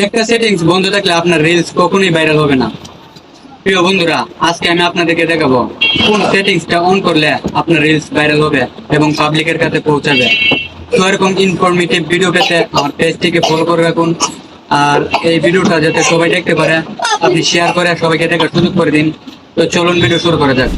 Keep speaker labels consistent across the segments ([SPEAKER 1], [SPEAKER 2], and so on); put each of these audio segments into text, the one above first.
[SPEAKER 1] একটা সেটিংস বন্ধ থাকলে আপনার রিলস কখনোই ভাইরাল হবে না। প্রিয় বন্ধুরা, আজকে আমি আপনাদেরকে দেখাবো কোন সেটিংসটা অন করলে আপনার রিলস ভাইরাল হবে এবং পাবলিকের কাছে পৌঁছাবে। তো এরকম ইনফরমেটিভ ভিডিও পেতে আমার পেজটিকে ফলো করে রাখুন। আর এই ভিডিওটা যাতে সবাই দেখতে পারে, আপনি শেয়ার করে সবাইকে দেখার সুযোগ করে দিন। তো চলুন ভিডিও শুরু করা যাক।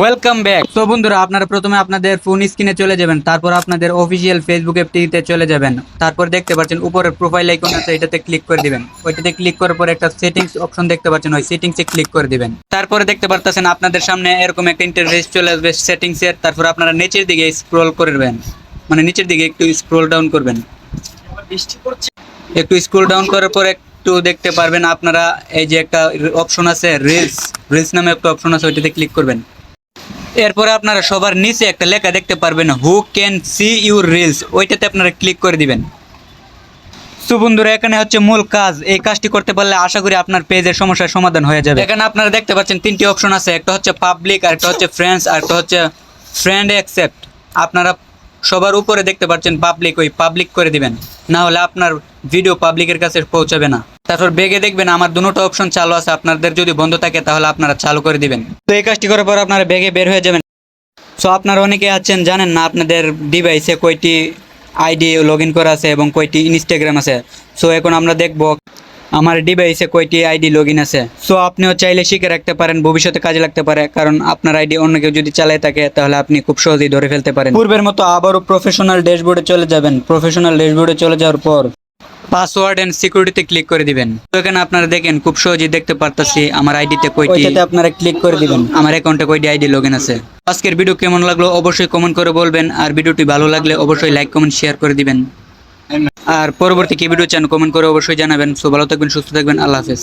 [SPEAKER 1] ওয়েলকাম ব্যাক তো বন্ধুরা, আপনারা প্রথমে আপনাদের ফোন স্ক্রিনে চলে যাবেন, তারপর আপনাদের অফিসিয়াল ফেসবুক অ্যাপটিতে চলে যাবেন। তারপর দেখতে পাচ্ছেন উপরে প্রোফাইল আইকন আছে, এটাতে ক্লিক করে দিবেন। ওইটাতে ক্লিক করার পর একটা সেটিংস অপশন দেখতে পাচ্ছেন, ওই সেটিংসে ক্লিক করে দিবেন। তারপরে দেখতে পারতেছেন, আপনাদের সামনে এরকম একটা ইন্টারফেস চলে আসবে সেটিংস এর। তারপর আপনারা নিচের দিকে স্ক্রল করবেন মানে নিচের দিকে একটু স্ক্রল ডাউন করবেন। একটু স্ক্রল ডাউন করার পর একটু দেখতে পারবেন, আপনারা এই যে একটা অপশন আছে রিলস রিলস নামে একটা অপশন আছে, ওইটাতে ক্লিক করবেন। এরপরে আপনারা সবার নিচে একটা লেখা দেখতে পারবেন who can see your reels ওইটাতে আপনারা ক্লিক করে দিবেন। সু বন্ধুরা, এখানে হচ্ছে মূল কাজ। এই কাজটি করতে পারলে আশা করি আপনার পেজের সমস্যার সমাধান হয়ে যাবে। এখানে আপনারা দেখতে পাচ্ছেন তিনটি অপশন আছে। একটা হচ্ছে পাবলিক আর একটা হচ্ছে ফ্রেন্ডস আর একটা হচ্ছে ফ্রেন্ড অ্যাকসেপ্ট আপনারা সবার উপরে দেখতে পাচ্ছেন পাবলিক ওই পাবলিক করে দিবেন। না হলে আপনার ভিডিও পাবলিকের কাছে পৌঁছাবে না। তারপর বেগে দেখবেন আমার দুটো অপশন চালু আছে। আপনাদের যদি বন্ধ থাকে, তাহলে আপনারা চালু করে দিবেন। তো এই কাজটি করার পর আপনারা বেগে বের হয়ে যাবেন। সো আপনারা অনেকে আছেন, জানেন না আপনাদের ডিভাইসে কয়টি আইডি লগ করা আছে এবং কয়টি ইনস্টাগ্রাম আছে। সো এখন আমরা দেখব আমার ডিভাইসে কয়টি আইডি লগ আছে? সো আপনিও চাইলে শিখে রাখতে পারেন ভবিষ্যতে কাজে লাগতে পারে কারণ আপনার আইডি অন্য কেউ যদি চালায় থাকে তাহলে আপনি খুব সহজেই ধরে ফেলতে পারেন। পূর্বের মতো আবারও প্রফেশনাল ড্যাশবোর্ডে চলে যাবেন। প্রফেশনাল ড্যাশবোর্ডে চলে যাওয়ার পর পাসওয়ার্ড এন্ড সিকিউরিটিতে ক্লিক করে দিবেন। তো এখানে আপনারা দেখেন খুব সহজেই দেখতে পারতাছি আমার আইডিতে কয়টি আপনারা ক্লিক করে দিবেন। আমার অ্যাকাউন্টে কয়টি আইডি লগইন আছে? আজকের ভিডিও কেমন লাগল? অবশ্যই কমেন্ট করে বলবেন। আর ভিডিওটি ভালো লাগলে অবশ্যই লাইক কমেন্ট শেয়ার করে দিবেন। আর পরবর্তী কি ভিডিও চান কমেন্ট করে অবশ্যই জানাবেন। সো ভালো থাকবেন, সুস্থ থাকবেন, আল্লাহ হাফেজ।